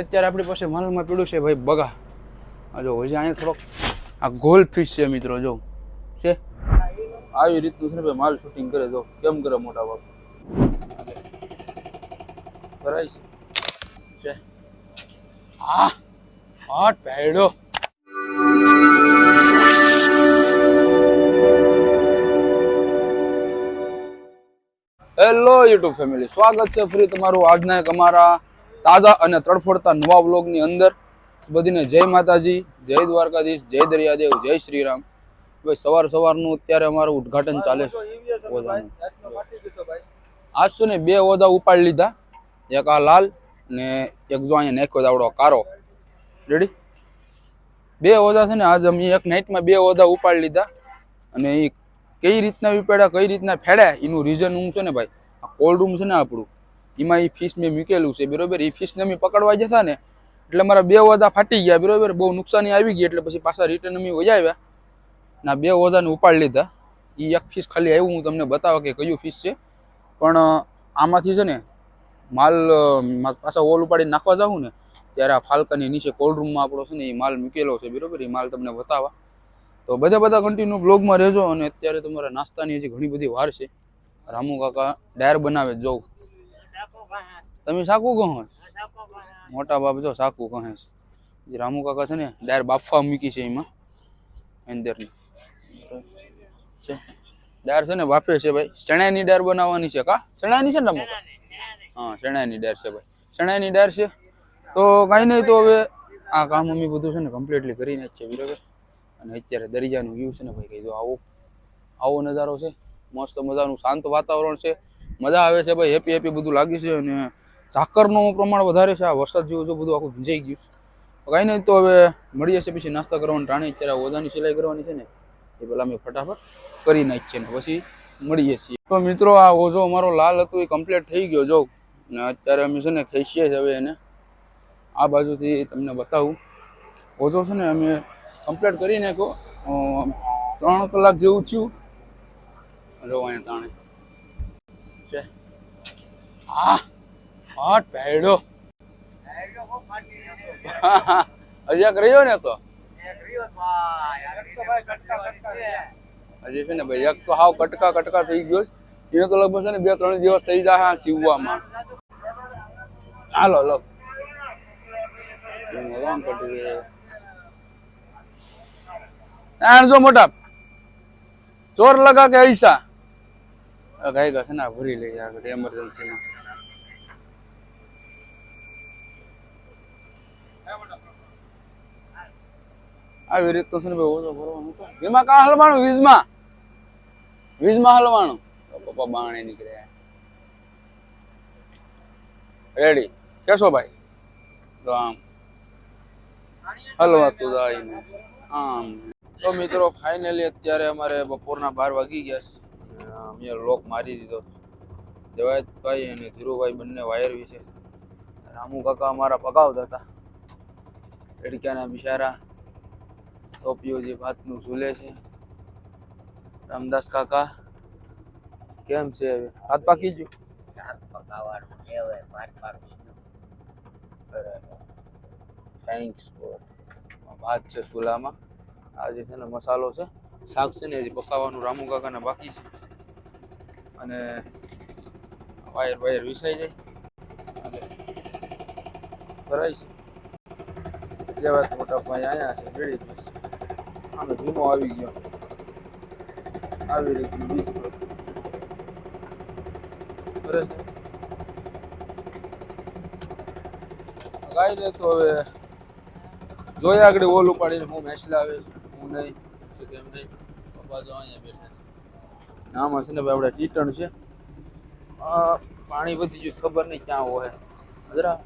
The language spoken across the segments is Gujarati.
અત્યારે આપણી પાસે માલમાં પીડું છે ભાઈ બગા. જો, હજી અહીંયા થોડોક આ ગોલ ફિશ છે મિત્રો, જો. છે? આવી રીતનું છે ને ભાઈ માલ શૂટિંગ કરે, જો. કેમ કરે મોટા બાપ ભરાય છે. આ હોટ પેડો હેલો યુટ્યુબ ફેમિલી સ્વાગત છે ફરી તમારું આજના એક અમારા તાજા અને તડફડતા નવા વ્લોગની અંદર બધીને જય માતાજી, જય દ્વારકાધીશ, જય દરિયાદેવ, જય શ્રીરામ. ભાઈ, સવાર સવારનું અત્યારે અમારું ઉદ્ઘાટન ચાલે છે. આજ શું ને બે ઓદા ઉપાડી લીધા. એક આ લાલ ને એક જો અહીંયા નાખ્યો દાવડો કારો. રેડી બે ઓદા છે ને આજ અમે એક નાઇટમાં બે ઓદા ઉપાડી લીધા. અને એ કઈ રીતના ઉપાડ્યા, કઈ રીતના ફેડ્યા, એનું રીઝન હું છે ને ભાઈ? આ કોલ્ડ રૂમ છે ને આપણું. એમાં એ ફિશ મેં મૂકેલું છે, બરોબર? એ ફિશને અમે પકડવા જતા ને, એટલે મારા બે ઓઝા ફાટી ગયા, બરોબર? બહુ નુકસાની આવી ગઈ, એટલે પછી પાછા રિટર્ન અમે વજાવ્યા. ના, બે ઓઝાને ઉપાડી લીધા. એ એક ફિશ ખાલી આવ્યું, હું તમને બતાવો કે કયું ફિશ છે. પણ આમાંથી છે ને, માલ પાછા ઓલ ઉપાડીને નાખવા જાઉં ને, ત્યારે આ ફાલ્કનની નીચે કોલ્ડ રૂમમાં આપણો છે ને એ માલ મૂકેલો છે, બરોબર? એ માલ તમને બતાવવા. તો બધા બધા કન્ટિન્યુ બ્લોગમાં રહેજો, અને અત્યારે તમારા નાસ્તાની હજી ઘણી બધી વાર છે. રામુ કાકા ડાયર બનાવે, જોઉં. તમે સાકું કહો મોટા બાપ જો સાકું કહે છે. રામુ કાકા છે ને ડાયર બાફા મૂકી છે એમાં અંદરની. છે. ડાયર છે ને બાપે છે ભાઈ. ચણાની ડાયર બનાવવાની છે કા? ચણાની છે ને રામુ? હા ચણાની ડાયર છે ભાઈ. ચણાની ડાયર છે. તો કાંઈ નહીં તો હવે આ કામ અમે બધું છે ને કમ્પ્લીટલી કરીને જ છે બરાબર અને અત્યારે દરિયાનું વ્યૂ છે ને ભાઈ કહી દો આવો. આવો નજારો છે. મસ્ત મજાનું શાંત વાતાવરણ છે. મજા આવે છે ભાઈ, હેપી હેપી બધું લાગે છે અને ઝાકરનું પ્રમાણ વધારે છે, આ વરસાદ જેવું છે, બધું આખું ભીંજાઈ ગયું છે. કાંઈ નહીં, તો હવે મળીએ છીએ પછી નાસ્તા કરવાની ટાણી. અત્યારે ઓજાની સિલાઈ કરવાની છે ને, એ પેલા અમે ફટાફટ કરી નાખીએ ને પછી મળીએ છીએ. તો મિત્રો, આ ઓઝો અમારો લાલ હતું, એ કમ્પ્લીટ થઈ ગયો, જો. ને અત્યારે અમે છે ને ખેંચીએ છીએ હવે એને. આ બાજુથી તમને બતાવું. ઓઝો છે ને અમે કમ્પ્લીટ કરી નાખ્યો. ત્રણ કલાક જેવું થયું. જો અહીંયા તાણે. છે. હા હટ પહેરડો હજી એક રહ્યો ને તો. હજી છે ને ભાઈ, એક તો હાવ કટકા કટકા થઈ ગયો છે. એને તો લગભગ છે ને બે ત્રણ દિવસ થઈ જાય હા સીવવામાં. હાલો લો મોટા, ચોર લગા કે ऐसा ગાય ગા છે ને ભરી લઈ આગળ એમરજન્સીમાં આવી રીત તો છે ને ભાઈ ઓછો ભરવાનું તો. વીમા કા હલવાનું? વીજમાં. વીજમાં હલવાનું. તો પપ્પા બાણે નીકળ્યા. રેડી કેશો ભાઈ? તો આમ. હલવાતું જાય ને. આમ. તો મિત્રો ફાઇનલી અત્યારે અમારે બપોરના બાર વાગી ગયા છે. અમે લોક મારી દીધો. દેવાયતભાઈ અને ધીરુભાઈ બંને વાયર વિશે. રામુ કાકા અમારા પગાવતા હતા. રેડક્યાના બિચારા ટોપીઓ જે ભાતનું ઝૂલે છે. રામદાસ કાકા કેમ છે હવે? હાથ પાકી ગયો? થેન્ક્સ ભાત છે ચૂલામાં આ જે છે ને મસાલો છે. શાક છે ને હજી પકાવવાનું રામુ કાકાને બાકી છે. અને વાયર વાયર વિસાઈ જાય. અને ભરાય છે. જેવા મોટા ભાઈ અહીંયા છે રેડી થશે આનો ધીમો આવી ગયો. આવી રહી વીસ ભરે છે. ગાઈ દે તો હવે જોઈએ આગળ ઓલું પાડીને હું મેચ લાવે હું નહીં કે કેમ નહીં. પપ્પા જો અહીંયા બેઠા. આમાં છે ને ભાઈ આપણે ટીટણ છે. પાણી વધી ગયું ખબર નહીં ક્યાં હોય. હજરા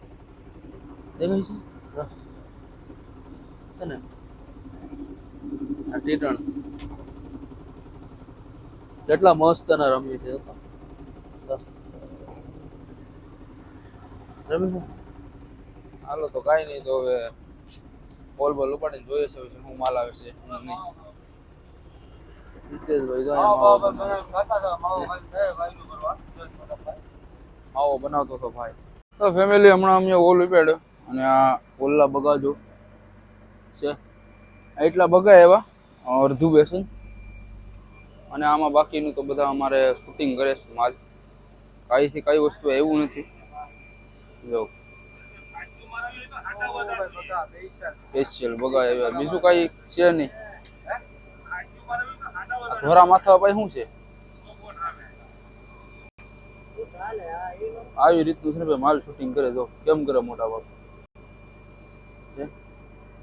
દેખાય છે? ને? આ ટીટણ. કેટલા મસ્ત ને રમી છે રમી હાલો તો કાંઈ નહીં તો હવે બોલ બોલ ઉપાડીને જોઈએ છે શું માલ આવે છે નહીં. હિતેશભાઈ જો માવો બનાવતો હતો ભાઈ. તો ફેમિલી હમણાં અમે ઓલ ઉપાડ્યો. અને આ ઓલા બગા જો છે એટલા બગા એવા? અડધું બેસન અને આમાં બાકીનું તો બધા અમારે શૂટિંગ કરે છે માલ. કાંઈથી કઈ વસ્તુ એવું નથી. જો. સ્પેશિયલ બગા એવા. બીજું કાંઈ છે નહીં. ધોરા માથા પાસે શું છે? આવી રીતનું છે ને ભાઈ, માલ શૂટિંગ કરે જો કેમ કરે મોટા છે?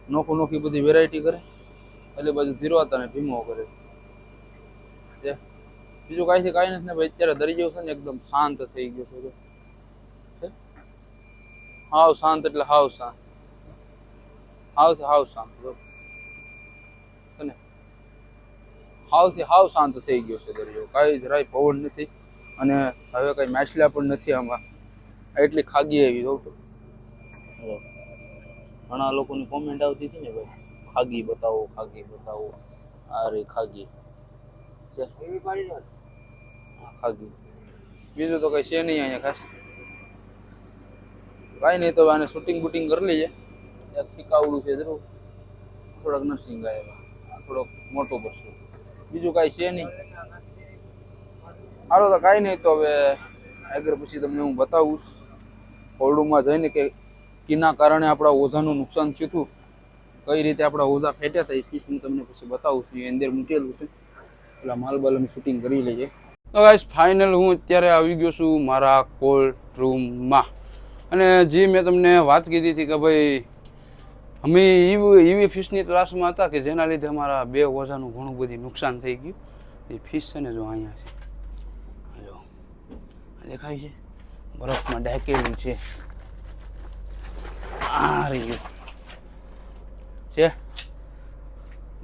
નોખું નોખી બધી વેરાયટી કરે, એટલે બાજુ ધીરવાતા ને ભીમો કરે. છે બીજું કાંઈ છે, કાંઈ નથી ને ભાઈ, અત્યારે દરિયો છે ને એકદમ શાંત થઈ ગયો છે. હાવ શાંત એટલે હાવ શાંત. હાવ હાવ શાંત. બરોબર. ને? હાવથી હાવ શાંત થઈ ગયો છે દરિયો. કાંઈ જરાય પવન નથી અને હવે કઈ માછલા પણ નથી આમાં. એટલી ખાગી એવી જોઉં તો ઘણા લોકોની કોમેન્ટ આવતી હતી ને ભાઈ ખાગી બતાવો ખાગી બતાવો. આ રે ખાગી. ખાગી. બીજું તો કઈ છે નહીં અહીંયા ખાસ. કાંઈ નહીં તો આને શૂટિંગ બુટિંગ કરી લઈએ. એક ફીકાવડું છે જરૂર. થોડાક નર્સિંગ ગાય આ થોડોક મોટો કરશું. બીજું કાંઈ છે નહીં. હાલો તો કાંઈ નહીં તો હવે આગળ પછી તમને હું બતાવું ઓરડુમાં જઈને કે કીના કારણે આપણા ઓઝાનું નુકસાન થયું હતું. કઈ રીતે આપણા ઓઝા ફેટ્યા હતા એ હું તમને પછી બતાવું છું. એ અંદર મૂકેલું છે. પેલા માલ બાલ શૂટિંગ કરી લઈએ. તો ગાઈસ ફાઇનલ હું અત્યારે આવી ગયો છું મારા કોલ રૂમમાં અને જે મેં તમને વાત કીધી હતી કે ભાઈ અમે એવી એવી ફિશની તલાશમાં હતા કે જેના લીધે અમારા બે ઓઝાનું ઘણું બધું નુકસાન થઈ ગયું. એ ફિશ છે ને જો અહીંયા છે. જો. દેખાય છે? બરફમાં ઢાંકેલું છે. આ રહ્યું. છે?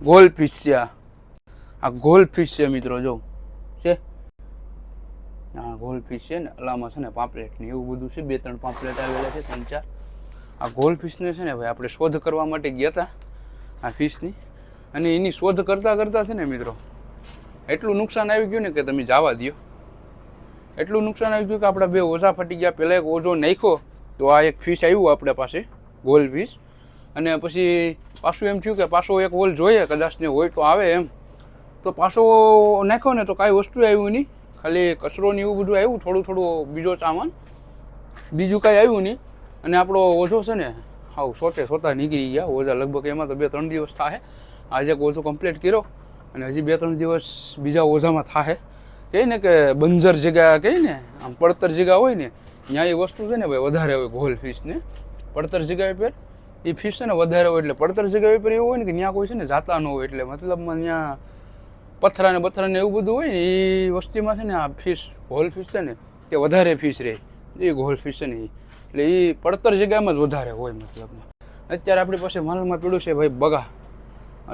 ગોલ ફિશ છે આ. આ ગોલ ફિશ છે મિત્રો, જો. છે? આ ગોલ ફિશ છે ને, અલામાં છે ને પાપલેટ ને એવું બધું છે. બે ત્રણ પાપલેટ આવેલા છે, ત્રણ ચાર. આ ગોલ ફિશને છે ને ભાઈ આપણે શોધ કરવા માટે ગયા હતા આ ફિશની અને એની શોધ કરતાં કરતાં છે ને મિત્રો, એટલું નુકસાન આવી ગયું ને કે તમે જવા દો એટલું નુકસાન આવી ગયું કે આપણા બે ઓઝા ફટી ગયા પહેલાં એક ઓઝો નાખ્યો, તો આ એક ફિશ આવ્યું આપણે પાસે ગોલ ફિશ અને પછી પાછું એમ થયું કે પાછો એક હોલ જોઈએ, કદાચ ને હોય તો આવે એમ. તો પાછો નાખ્યો ને તો કાંઈ વસ્તુ આવ્યું નહીં. ખાલી કચરો ને એવું બધું આવ્યું, થોડું થોડું બીજો સામાન. બીજું કાંઈ આવ્યું નહીં. અને આપણો ઓઝો છે ને, હાવ સોતે સોતા નીકળી ગયા. ઓઝા લગભગ એમાં તો બે ત્રણ દિવસ થાય આજે એક ઓઝો કમ્પ્લીટ કર્યો અને હજી બે ત્રણ દિવસ બીજા ઓઝામાં થાય કહે ને કે બંજર જગ્યા કહે ને, આમ પડતર જગ્યા હોય ને, ત્યાં એ વસ્તુ છે ને ભાઈ વધારે હોય ગોલ ફિશને પડતર જગ્યા પર એ ફિશ છે ને વધારે હોય એટલે પડતર જગ્યા પર એવું હોય ને કે ત્યાં કોઈ છે ને જાતા ન હોય એટલે મતલબમાં ત્યાં પથરા ને બથરા ને એવું બધું હોય ને, એ વસ્તીમાં છે ને આ ફિશ હોલ ફિશ છે ને, તે વધારે ફિશ રહે. એ ગોલ ફિશ છે ને એ. એટલે એ પડતર જગ્યામાં જ વધારે હોય મતલબ અત્યારે આપણી પાસે માલમાં પીડું છે ભાઈ બગા.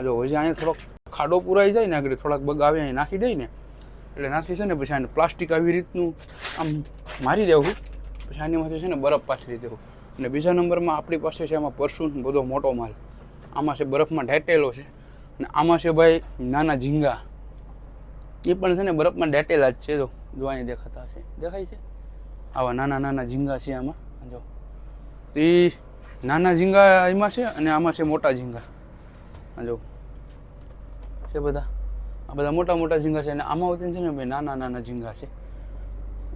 જો હજી અહીંયા થોડોક ખાડો પુરાઈ જાય ને, આગળ થોડાક બગા આવે અહીં નાખી દઈ ને, એટલે નાખી છે ને, પછી આને પ્લાસ્ટિક આવી રીતનું આમ મારી દેવું. પછી આનીમાંથી છે ને બરફ પાથરી દેવું. અને બીજા નંબરમાં આપણી પાસે છે એમાં પરસુન બધો મોટો માલ. આમાં છે બરફમાં ઢેટેલો છે. અને આમાં છે ભાઈ નાના ઝીંગા. એ પણ છે ને બરફમાં ડેટેલા જ છે, જો જો અહીં દેખાતા હશે. દેખાય છે? આવા નાના નાના ઝીંગા છે આમાં. તો એ નાના ઝીંગા એમાં છે અને આમાં છે મોટા ઝીંગા. આ જો. છે બધા? આ બધા મોટા મોટા ઝીંગા છે અને આમાં વચ્ચે છે ને ભાઈ નાના નાના ઝીંગા છે.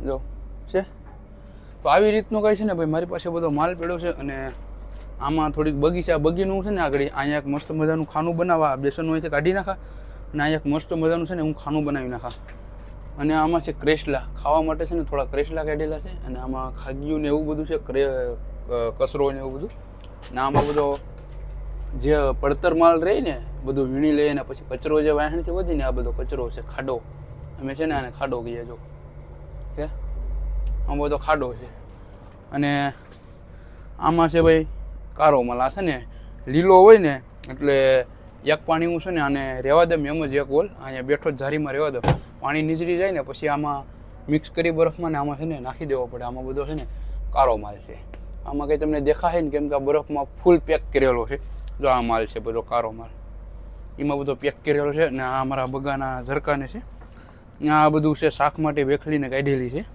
જો. છે? તો આવી રીતનું કંઈ છે ને ભાઈ, મારી પાસે બધો માલ પડ્યો છે અને આમાં થોડીક બગીચા, બગીનું છે ને આગળ. અહીંયા એક મસ્ત મજાનું ખાનું બનાવવા બેસન હોય છે કાઢી નાખા અને અહીંયા એક મસ્ત મજાનું છે ને હું ખાનું બનાવી નાખા. અને આમાં છે ક્રેસલા ખાવા માટે છે ને થોડા ક્રેસલા કાઢેલા છે અને આમાં ખાગીયું ને એવું બધું છે કચરો ને એવું બધું. ને આમાં બધો જે પડતર માલ રહે ને, બધું વીણી લઈએ ને પછી કચરો જે વાહણથી વધીને આ બધો કચરો છે, ખાડો. અમે છે ને આને ખાડો કહીએ જો. કે આમ બધો ખાડો છે. અને આમાં છે ભાઈ, કારો માલ આ છે ને, લીલો હોય ને, એટલે એક પાણી હું છે ને આને રહેવા દઉં એમ જ એક હોલ અહીંયા બેઠો જ ઝારીમાં રહેવા દઉં પાણી નીચરી જાય ને, પછી આમાં મિક્સ કરી બરફમાં ને આમાં છે ને નાખી દેવો પડે. આમાં બધો છે ને કારો માલ છે. આમાં કંઈ તમને દેખાય ને કેમ કે આ બરફમાં ફૂલ પેક કરેલો છે. જો આ માલ છે બધો કારો માલ. એમાં બધો પેક કરેલો છે ને આ અમારા બગાના ઝરકાને છે. આ બધું છે શાક માટે વેખલીને કાઢેલી છે.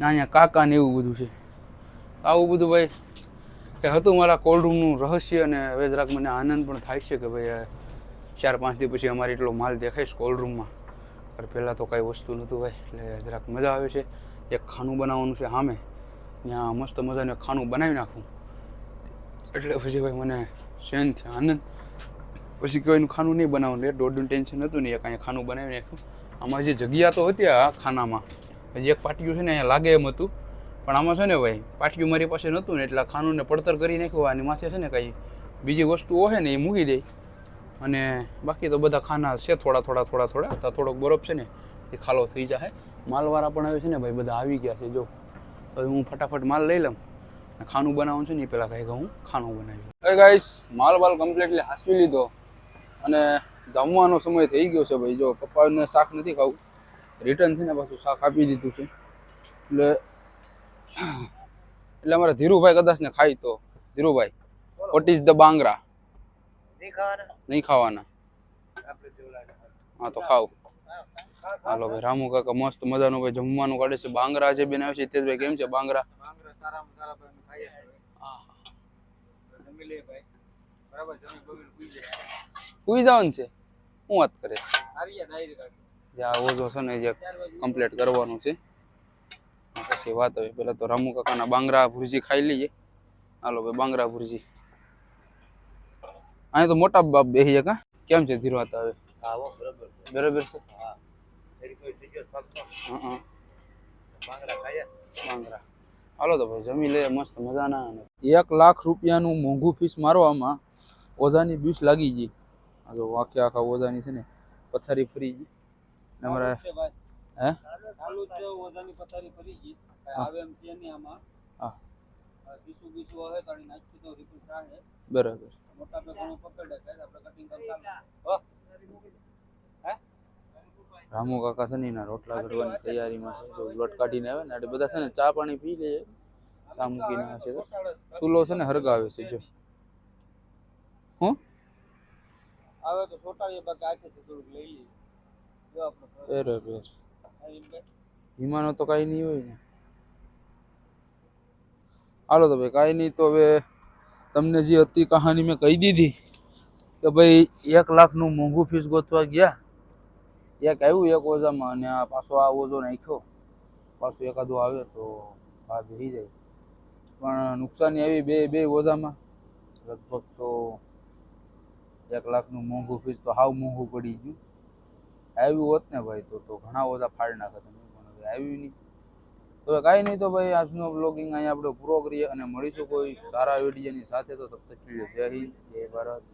અહીંયા કાકા ને એવું બધું છે. આવું બધું ભાઈ, એ હતું મારા કોલ્ડ રૂમનું રહસ્ય અને હવે જરાક મને આનંદ પણ થાય છે કે ભાઈ ચાર પાંચ દિવસ પછી અમારે એટલો માલ દેખાય છે કોલ્ડ રૂમમાં પણ પહેલાં તો કાંઈ વસ્તુ નહોતું ભાઈ, એટલે જરાક મજા આવે છે. એક ખાનું બનાવવાનું છે સામે ત્યાં મસ્ત મજાને ખાનું બનાવી નાખું. એટલે પછી ભાઈ મને શેન થયા આનંદ. પછી કોઈનું ખાનું નહીં બનાવવાનું એટલે દોડનું ટેન્શન હતું નહીં કાંઈ ખાનું બનાવી નાખ્યું. આમાં જે જગ્યા તો હતી આ ખાનામાં. હજી એક પાટિયું છે ને, અહીંયા લાગે એમ હતું. પણ આમાં છે ને ભાઈ, પાટિયું મારી પાસે નહોતું ને, એટલે ખાનુંને પડતર કરી નાખ્યું, આની માથે છે ને કાંઈ બીજી વસ્તુઓ હોય ને, એ મૂકી દે. અને બાકી તો બધા ખાના છે થોડા થોડા થોડા થોડા. તો થોડોક બરફ છે ને, એ ખાલો થઈ જાય માલવાળા પણ આવે છે ને ભાઈ, બધા આવી ગયા છે, જો. તો હું ફટાફટ માલ લઈ લઉં અને ખાનું બનાવવાનું છે ને એ પહેલાં કાંઈક હું ખાનું બનાવી હવે ગાઈસ માલ બાલ કમ્પ્લીટલી હાંસવી લીધો. અને જમવાનો સમય થઈ ગયો છે ભાઈ. જો પપ્પાને શાક નથી ખાવું રિટર્ન થઈને પાછું શાક આપી દીધું છે. એટલે એટલે અમારે ધીરુભાઈ કદાચ ને ખાઈ તો. ધીરુભાઈ વોટ ઇઝ ધ બાંગરા નહીં ખાવાના. હા તો ખાવ હાલો ભાઈ રામુ કાકા મસ્ત મજાનું ભાઈ જમવાનું કાઢે છે. બાંગરા જે બનાવે છે તેજભાઈ કેમ છે? બાંગરા? સુઈ જવાનું છે? હું વાત કરે? જે આ ઓઝો છે ને જે કમ્પ્લીટ કરવાનું છે. પછી વાત હવે પેલા તો રામુ કાકાના બાંગરા ભુરજી ખાઈ લઈએ. હાલો ભાઈ બાંગરા ભુરજી. અહીંયા તો મોટા બાપ બેસી જાય કા? કેમ છે ધીરવાતા હવે? બરાબર છે? હા. હા બાંગરા હાલો તો ભાઈ જમી લે મસ્ત મજાના એક લાખ રૂપિયાનું મોંઘું ફીસ મારવામાં ઓઝાની બીસ લાગી ગઈ. જો આખે આખા ઓઝાની છે ને પથારી ફરી ગઈ. અમારા હે? ચાલુ છે ઓઝાની પથારી ફરી ગઈ. આવે એમ છે આમાં. હા. બીસું બીસું નાખી તો રીપું બરાબર. મોટા પકડે આપણે કટિંગ કરતા રામુ કાકા છે ને એના રોટલા કરવાની તૈયારીમાં છે. જો લોટ કાઢીને આવે ને એટલે બધા છે ને ચા પાણી પી લે. ચા મૂકીને આવે છે. ચૂલો છે ને હરગાવે છે જો. હું? આવે તો છોટાડીએ બાકી હાથેથી થોડુંક લઈ લઈએ. જો આપણે બરાબર. આવી વિમાનો તો કાંઈ નહીં હોય ને. હાલો તો ભાઈ કાંઈ નહીં તો હવે તમને જે હતી કહાની મેં કહી દીધી કે ભાઈ એક લાખનું મોંઘું ફીસ ગોતવા ગયા. એક આવ્યું એક ઓઝામાં અને આ પાછો આ ઓઝો નાખ્યો. પાછું એકાદો આવે તો આ બેસી જાય. પણ નુકસાની આવી બે બે ઓઝામાં લગભગ તો એક લાખનું મોંઘું ફીસ તો હાવ મોંઘું પડી ગયું. આવ્યું હોત ને ભાઈ તો તો ઘણા ઓછા ફાડ નાખત અમે પણ હવે આવ્યું નહીં. તો કાંઈ નહીં તો ભાઈ આજનો બ્લોગિંગ અહીંયા આપણે પૂરો કરીએ અને મળીશું કોઈ સારા વિડીયોની સાથે. તો તબ તક જય હિન્દ, જય ભારત.